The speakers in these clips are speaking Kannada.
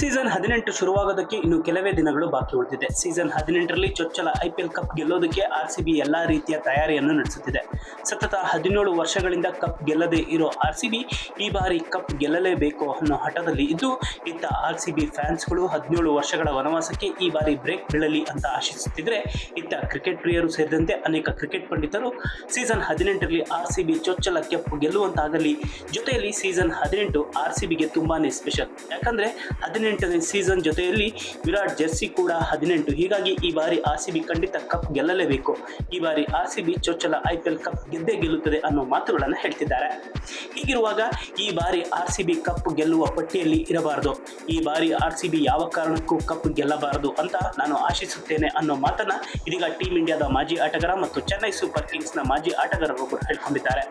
ಸೀಸನ್ ಹದಿನೆಂಟು ಶುರುವಾಗೋದಕ್ಕೆ ಇನ್ನು ಕೆಲವೇ ದಿನಗಳು ಬಾಕಿ ಉಳಿದಿದೆ. ಸೀಸನ್ ಹದಿನೆಂಟರಲ್ಲಿ ಚೊಚ್ಚಲ ಐಪಿಎಲ್ ಕಪ್ ಗೆಲ್ಲೋದಕ್ಕೆ ಆರ್ ಸಿ ಬಿ ಎಲ್ಲಾ ರೀತಿಯ ತಯಾರಿಯನ್ನು ನಡೆಸುತ್ತಿದೆ. ಸತತ ಹದಿನೇಳು ವರ್ಷಗಳಿಂದ ಕಪ್ ಗೆಲ್ಲದೆ ಇರೋ ಆರ್ ಸಿ ಬಿ ಈ ಬಾರಿ ಕಪ್ ಗೆಲ್ಲಲೇಬೇಕು ಅನ್ನೋ ಹಠದಲ್ಲಿ ಇದ್ದು, ಇತ್ತ ಆರ್ ಸಿ ಬಿ ಫ್ಯಾನ್ಸ್ಗಳು ಹದಿನೇಳು ವರ್ಷಗಳ ವನವಾಸಕ್ಕೆ ಈ ಬಾರಿ ಬ್ರೇಕ್ ಬೀಳಲಿ ಅಂತ ಆಶಿಸುತ್ತಿದ್ದರೆ ಇತ್ತ ಕ್ರಿಕೆಟ್ ಪ್ರಿಯರು ಸೇರಿದಂತೆ ಅನೇಕ ಕ್ರಿಕೆಟ್ ಪಂಡಿತರು ಸೀಸನ್ ಹದಿನೆಂಟರಲ್ಲಿ ಆರ್ ಸಿ ಬಿ ಚೊಚ್ಚಲ ಕಪ್ ಗೆಲ್ಲುವಂತಾಗಲಿ, ಜೊತೆಯಲ್ಲಿ ಸೀಸನ್ ಹದಿನೆಂಟು ಆರ್ ಸಿ ಬಿಗೆ ತುಂಬಾ ಸ್ಪೆಷಲ್. ಯಾಕಂದ್ರೆ ಹದಿನೆಂಟನೇ ಸೀಸನ್ ಜೊತೆಯಲ್ಲಿ ವಿರಾಟ್ ಜೆರ್ಸಿ ಕೂಡ ಹದಿನೆಂಟು. ಹೀಗಾಗಿ ಈ ಬಾರಿ ಆರ್ ಸಿ ಬಿ ಖಂಡಿತ ಕಪ್ ಗೆಲ್ಲಲೇಬೇಕು. ಈ ಬಾರಿ ಆರ್ ಸಿ ಬಿ ಚೊಚ್ಚಲ ಐ ಪಿ ಎಲ್ ಕಪ್ ಗೆದ್ದೇ ಗೆಲ್ಲುತ್ತದೆ ಅನ್ನೋ ಮಾತುಗಳನ್ನು ಹೇಳ್ತಿದ್ದಾರೆ. ಹೀಗಿರುವಾಗ ಈ ಬಾರಿ ಆರ್ ಸಿ ಬಿ ಕಪ್ ಗೆಲ್ಲುವ ಪಟ್ಟಿಯಲ್ಲಿ ಇರಬಾರದು. ಈ ಬಾರಿ ಆರ್ ಸಿ ಬಿ ಯಾವ ಕಾರಣಕ್ಕೂ ಕಪ್ ಗೆಲ್ಲಬಾರದು ಅಂತ ನಾನು ಆಶಿಸುತ್ತೇನೆ ಅನ್ನೋ ಮಾತನ್ನ ಇದೀಗ ಟೀಮ್ ಇಂಡಿಯಾದ ಮಾಜಿ ಆಟಗಾರ ಮತ್ತು ಚೆನ್ನೈ ಸೂಪರ್ ಕಿಂಗ್ಸ್ನ ಮಾಜಿ ಆಟಗಾರರೊಬ್ಬರು ಹೇಳ್ಕೊಂಡಿದ್ದಾರೆ.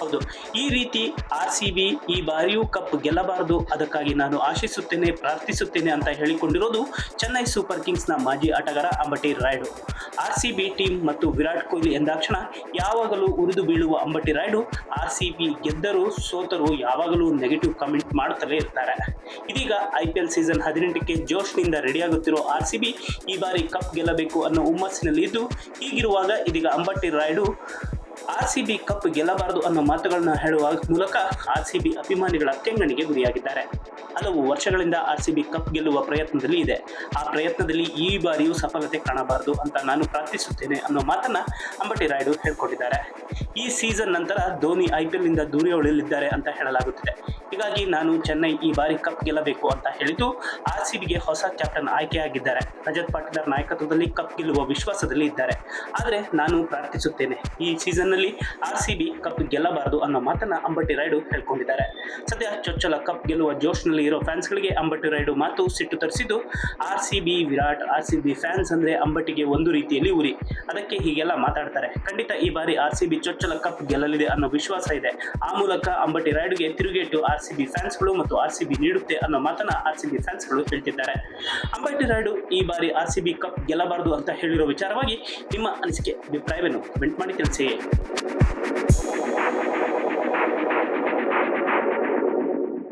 ಹೌದು. ಈ ರೀತಿ ಆರ್ ಸಿ ಬಿ ಈ ಬಾರಿಯೂ ಕಪ್ ಗೆಲ್ಲಬಾರದು. ಅದಕ್ಕಾಗಿ ನಾನು ಆಶಿಸುತ್ತೇನೆ, ಪ್ರಾರ್ಥಿಸುತ್ತೇನೆ ಅಂತ ಹೇಳಿಕೊಂಡಿರೋದು ಚೆನ್ನೈ ಸೂಪರ್ ಕಿಂಗ್ಸ್ನ ಮಾಜಿ ಆಟಗಾರ Ambati Rayudu. R C B team ಮತ್ತು ವಿರಾಟ್ ಕೊಹ್ಲಿ ಎಂದಾಕ್ಷಣ ಯಾವಾಗಲೂ ಉರಿದು ಬೀಳುವ Ambati Rayudu R C B ಗೆದ್ದರೂ ಸೋತರು ಯಾವಾಗಲೂ ನೆಗೆಟಿವ್ ಕಮೆಂಟ್ ಮಾಡುತ್ತಲೇ ಇರ್ತಾರೆ. ಇದೀಗ ಐ ಪಿ ಎಲ್ ಸೀಸನ್ ಹದಿನೆಂಟಕ್ಕೆ ಜೋಶ್ನಿಂದ ರೆಡಿಯಾಗುತ್ತಿರೋ ಆರ್ ಸಿ ಬಿ ಈ ಬಾರಿ ಕಪ್ ಗೆಲ್ಲಬೇಕು ಅನ್ನೋ ಹುಮ್ಮಸ್ಸಿನಲ್ಲಿ ಇದ್ದು ಹೀಗಿರುವಾಗ ಇದೀಗ Ambati Rayudu R C B cup ಗೆಲ್ಲಬಾರದು ಅನ್ನೋ ಮಾತುಗಳನ್ನು ಹೇಳುವ ಮೂಲಕ ಆರ್ ಸಿ ಬಿ ಅಭಿಮಾನಿಗಳ ಕೆಂಗಣಿಗೆ ಗುರಿಯಾಗಿದ್ದಾರೆ. ಹಲವು ವರ್ಷಗಳಿಂದ ಆರ್ ಸಿ ಬಿ ಕಪ್ ಗೆಲ್ಲುವ ಪ್ರಯತ್ನದಲ್ಲಿ ಇದೆ. ಆ ಪ್ರಯತ್ನದಲ್ಲಿ ಈ ಬಾರಿಯೂ ಸಫಲತೆ ಕಾಣಬಾರದು ಅಂತ ನಾನು ಪ್ರಾರ್ಥಿಸುತ್ತೇನೆ ಅನ್ನೋ ಮಾತನ್ನ ಅಂಬಟಿ ರಾಯ್ಡು ಹೇಳ್ಕೊಂಡಿದ್ದಾರೆ. ಈ ಸೀಸನ್ ನಂತರ ಧೋನಿ ಐ ಪಿ ಎಲ್ನಿಂದ ದೂರ ಉಳಿಯಲಿದ್ದಾರೆ ಅಂತ ಹೇಳಲಾಗುತ್ತಿದೆ. ಹೀಗಾಗಿ ನಾನು ಚೆನ್ನೈ ಈ ಬಾರಿ ಕಪ್ ಗೆಲ್ಲಬೇಕು ಅಂತ ಹೇಳಿದ್ದು ಆರ್ ಸಿ ಬಿಗೆ ಹೊಸ ಕ್ಯಾಪ್ಟನ್ ಆಯ್ಕೆಯಾಗಿದ್ದಾರೆ. ರಜತ್ ಪಾಟೀದಾರ್ ನಾಯಕತ್ವದಲ್ಲಿ ಕಪ್ ಗೆಲ್ಲುವ ವಿಶ್ವಾಸದಲ್ಲಿ ಇದ್ದಾರೆ ಆದರೆ ನಾನು ಪ್ರಾರ್ಥಿಸುತ್ತೇನೆ ಈ ಸೀಸನ್ನಲ್ಲಿ ಆರ್ ಸಿ ಬಿ ಕಪ್ ಗೆಲ್ಲಬಾರದು ಅನ್ನೋ ಮಾತನ್ನ ಅಂಬಟಿ ರಾಯ್ಡು ಹೇಳ್ಕೊಂಡಿದ್ದಾರೆ. ಸದ್ಯ ಚೊಚ್ಚಲ ಕಪ್ ಗೆಲ್ಲುವ ಜೋಶ್ನಲ್ಲಿ ಇರೋ ಫ್ಯಾನ್ಸ್ಗಳಿಗೆ ಅಂಬಟಿ ರಾಯ್ಡು ಮಾತು ಸಿಟ್ಟು ತರಿಸಿದ್ದು R C B Virat, R C B fans ಅಂದ್ರೆ ಅಂಬಟಿಗೆ ಒಂದು ರೀತಿಯಲ್ಲಿ ಉರಿ. ಅದಕ್ಕೆ ಹೀಗೆಲ್ಲ ಮಾತಾಡ್ತಾರೆ. ಖಂಡಿತ ಈ ಬಾರಿ ಆರ್ ಸಿ ಬಿ ಚೊಚ್ಚಲ ಕಪ್ ಗೆಲ್ಲಲಿದೆ ಅನ್ನೋ ವಿಶ್ವಾಸ ಇದೆ. ಆ ಮೂಲಕ ಅಂಬಟಿ ರಾಯ್ಡುಗೆ ತಿರುಗೇಟು ಆರ್ ಸಿ ಬಿ ಫ್ಯಾನ್ಸ್ಗಳು ಮತ್ತು ಆರ್ ಸಿ ಬಿ ನೀಡುತ್ತೆ ಅನ್ನೋ ಮಾತನ್ನ ಆರ್ ಸಿ ಬಿ ಫ್ಯಾನ್ಸ್ಗಳು ಹೇಳ್ತಿದ್ದಾರೆ. ಅಂಬಟಿ ರಾಯ್ಡು ಈ ಬಾರಿ ಆರ್ ಸಿ ಬಿ ಕಪ್ ಗೆಲ್ಲಬಾರದು ಅಂತ ಹೇಳಿರೋ ವಿಚಾರವಾಗಿ ನಿಮ್ಮ ಅನಿಸಿಕೆ, ಅಭಿಪ್ರಾಯವನ್ನು ಕಮೆಂಟ್ ಮಾಡಿ ತಿಳಿಸಿ. thank you